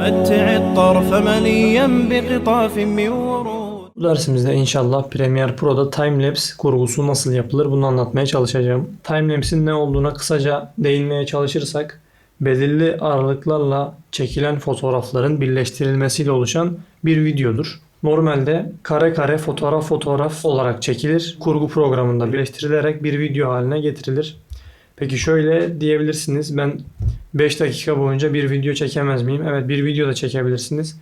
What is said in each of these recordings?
متع الطرف مليا بقطاف من ورود Bu dersimizde inşallah Premiere Pro'da timelapse kurgusu nasıl yapılır bunu anlatmaya çalışacağım. Timelapse'in ne olduğuna kısaca değinmeye çalışırsak belirli aralıklarla çekilen fotoğrafların birleştirilmesiyle oluşan bir videodur. Normalde kare kare fotoğraf fotoğraf olarak çekilir. Kurgu programında birleştirilerek bir video haline getirilir. Peki şöyle diyebilirsiniz ben 5 dakika boyunca bir video çekemez miyim? Evet bir video da çekebilirsiniz.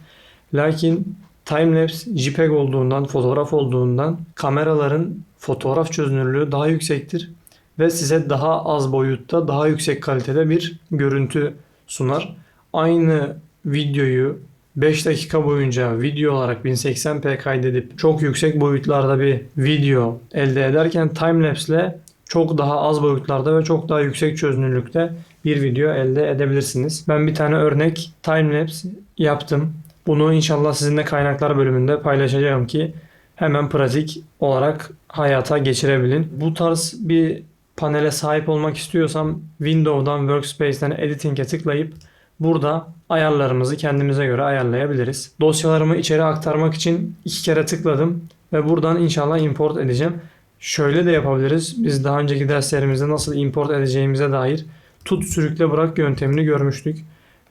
Lakin timelapse JPEG olduğundan, fotoğraf olduğundan kameraların fotoğraf çözünürlüğü daha yüksektir ve size daha az boyutta, daha yüksek kalitede bir görüntü sunar. Aynı videoyu 5 dakika boyunca video olarak 1080p kaydedip çok yüksek boyutlarda bir video elde ederken timelapse ile çok daha az boyutlarda ve çok daha yüksek çözünürlükte bir video elde edebilirsiniz. Ben bir tane örnek timelapse yaptım. Bunu inşallah sizinle kaynaklar bölümünde paylaşacağım ki hemen pratik olarak hayata geçirebilin. Bu tarz bir panele sahip olmak istiyorsam Windows'dan Workspace'den Editing'e tıklayıp burada ayarlarımızı kendimize göre ayarlayabiliriz. Dosyalarımı içeri aktarmak için iki kere tıkladım ve buradan inşallah import edeceğim. Şöyle de yapabiliriz. Biz daha önceki derslerimizde nasıl import edeceğimize dair tut sürükle bırak yöntemini görmüştük.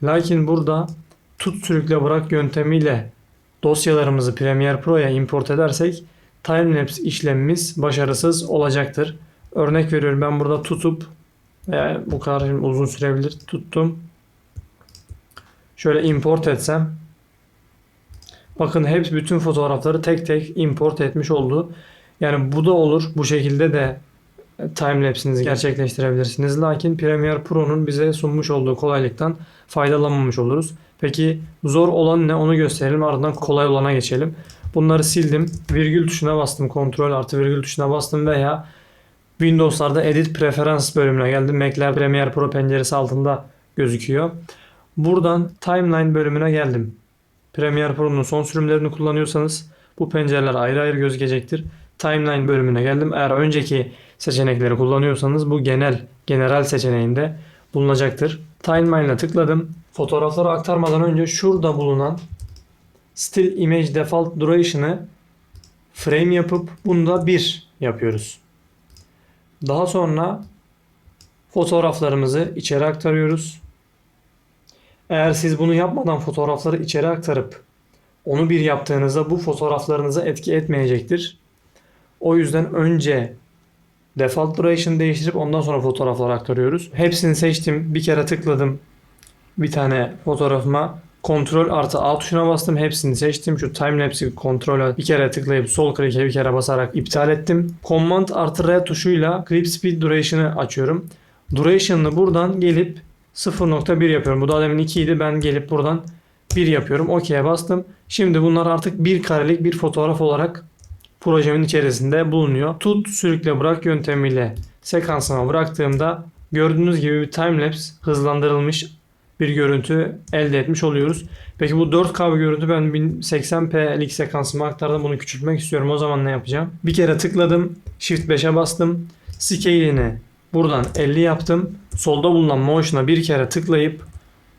Lakin burada tut sürükle bırak yöntemiyle dosyalarımızı Premiere Pro'ya import edersek timelapse işlemimiz başarısız olacaktır. Örnek veriyorum ben burada tutup veya bu kadar şimdi uzun sürebilir tuttum. Şöyle import etsem bakın hep bütün fotoğrafları tek tek import etmiş oldu. Yani bu da olur. Bu şekilde de timelapse'inizi gerçekleştirebilirsiniz. Lakin Premiere Pro'nun bize sunmuş olduğu kolaylıktan faydalanmamış oluruz. Peki zor olan ne onu gösterelim ardından kolay olana geçelim. Bunları sildim. Virgül tuşuna bastım. Kontrol artı virgül tuşuna bastım veya Windows'larda Edit Preference bölümüne geldim. Mac'ler Premiere Pro penceresi altında gözüküyor. Buradan Timeline bölümüne geldim. Premiere Pro'nun son sürümlerini kullanıyorsanız bu pencereler ayrı ayrı gözükecektir. Timeline bölümüne geldim. Eğer önceki seçenekleri kullanıyorsanız bu genel general seçeneğinde bulunacaktır. Timeline'a tıkladım. Fotoğrafları aktarmadan önce şurada bulunan Still Image Default Duration'ı frame yapıp bunda 1 yapıyoruz. Daha sonra fotoğraflarımızı içeri aktarıyoruz. Eğer siz bunu yapmadan fotoğrafları içeri aktarıp onu bir yaptığınızda bu fotoğraflarınıza etki etmeyecektir. O yüzden önce default duration değiştirip ondan sonra fotoğrafları aktarıyoruz. Hepsini seçtim. Bir kere tıkladım. Bir tane fotoğrafıma kontrol artı A tuşuna bastım. Hepsini seçtim. Şu timelapse'i kontrol bir kere tıklayıp sol klik'e bir kere basarak iptal ettim. Command artı R tuşuyla clip speed duration'ı açıyorum. Duration'ını buradan gelip 0.1 yapıyorum. Bu da demin 2 idi. Ben gelip buradan 1 yapıyorum. OK'ye bastım. Şimdi bunlar artık bir karelik bir fotoğraf olarak projemin içerisinde bulunuyor. Tut sürükle bırak yöntemiyle sekansıma bıraktığımda gördüğünüz gibi bir timelapse hızlandırılmış bir görüntü elde etmiş oluyoruz. Peki bu 4K bir görüntü ben 1080p'lik sekansıma aktardım. Bunu küçültmek istiyorum. O zaman ne yapacağım? Bir kere tıkladım. Shift 5'e bastım. Scale'ini buradan 50 yaptım. Solda bulunan motion'a bir kere tıklayıp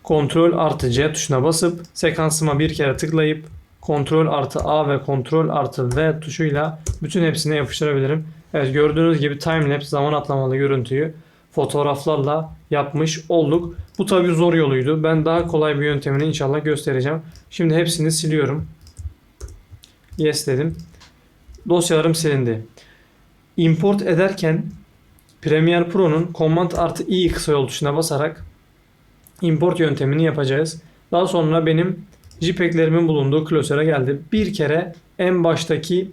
Ctrl artı C tuşuna basıp sekansıma bir kere tıklayıp Ctrl artı A ve Ctrl artı V tuşuyla bütün hepsine yapıştırabilirim. Evet gördüğünüz gibi timelapse zaman atlamalı görüntüyü fotoğraflarla yapmış olduk. Bu tabi zor yoluydu. Ben daha kolay bir yöntemini inşallah göstereceğim. Şimdi hepsini siliyorum. Yes dedim. Dosyalarım silindi. Import ederken Premiere Pro'nun Command artı i kısa yol tuşuna basarak import yöntemini yapacağız. Daha sonra benim JPEG'lerimin bulunduğu klasöre geldi. Bir kere en baştaki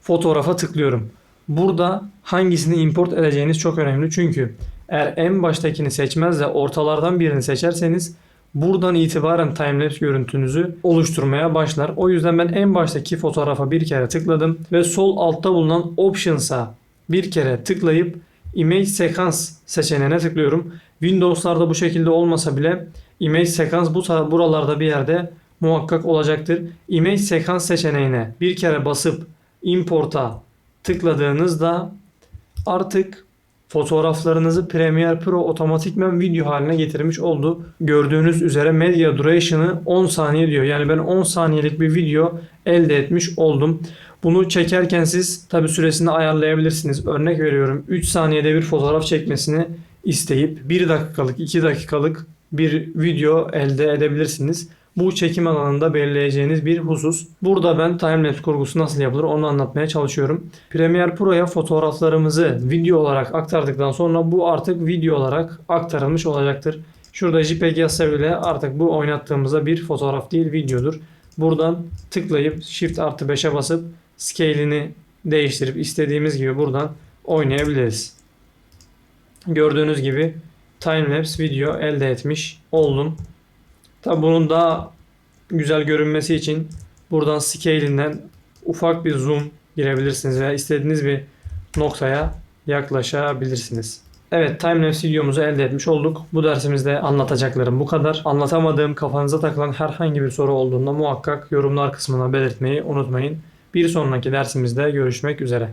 fotoğrafa tıklıyorum. Burada hangisini import edeceğiniz çok önemli. Çünkü eğer en baştakini seçmez de ortalardan birini seçerseniz buradan itibaren timelapse görüntünüzü oluşturmaya başlar. O yüzden ben en baştaki fotoğrafa bir kere tıkladım ve sol altta bulunan options'a bir kere tıklayıp image sekans seçeneğine tıklıyorum. Windows'larda bu şekilde olmasa bile image sekans bu buralarda bir yerde muhakkak olacaktır. Image sekans seçeneğine bir kere basıp import'a tıkladığınızda artık fotoğraflarınızı Premiere Pro otomatikmen video haline getirmiş oldu. Gördüğünüz üzere media duration'ı 10 saniye diyor. Yani ben 10 saniyelik bir video elde etmiş oldum. Bunu çekerken siz tabi süresini ayarlayabilirsiniz. Örnek veriyorum 3 saniyede bir fotoğraf çekmesini isteyip 1 dakikalık 2 dakikalık bir video elde edebilirsiniz. Bu çekim alanında belirleyeceğiniz bir husus. Burada ben timelapse kurgusu nasıl yapılır onu anlatmaya çalışıyorum. Premiere Pro'ya fotoğraflarımızı video olarak aktardıktan sonra bu artık video olarak aktarılmış olacaktır. Şurada JPEG yazsa bile artık bu oynattığımızda bir fotoğraf değil videodur. Buradan tıklayıp Shift artı 5'e basıp scale'ini değiştirip istediğimiz gibi buradan oynayabiliriz. Gördüğünüz gibi timelapse video elde etmiş oldum. Tabi bunun daha güzel görünmesi için buradan scale'inden ufak bir zoom girebilirsiniz veya istediğiniz bir noktaya yaklaşabilirsiniz. Evet timelapse videomuzu elde etmiş olduk. Bu dersimizde anlatacaklarım bu kadar. Anlatamadığım kafanıza takılan herhangi bir soru olduğunda muhakkak yorumlar kısmına belirtmeyi unutmayın. Bir sonraki dersimizde görüşmek üzere.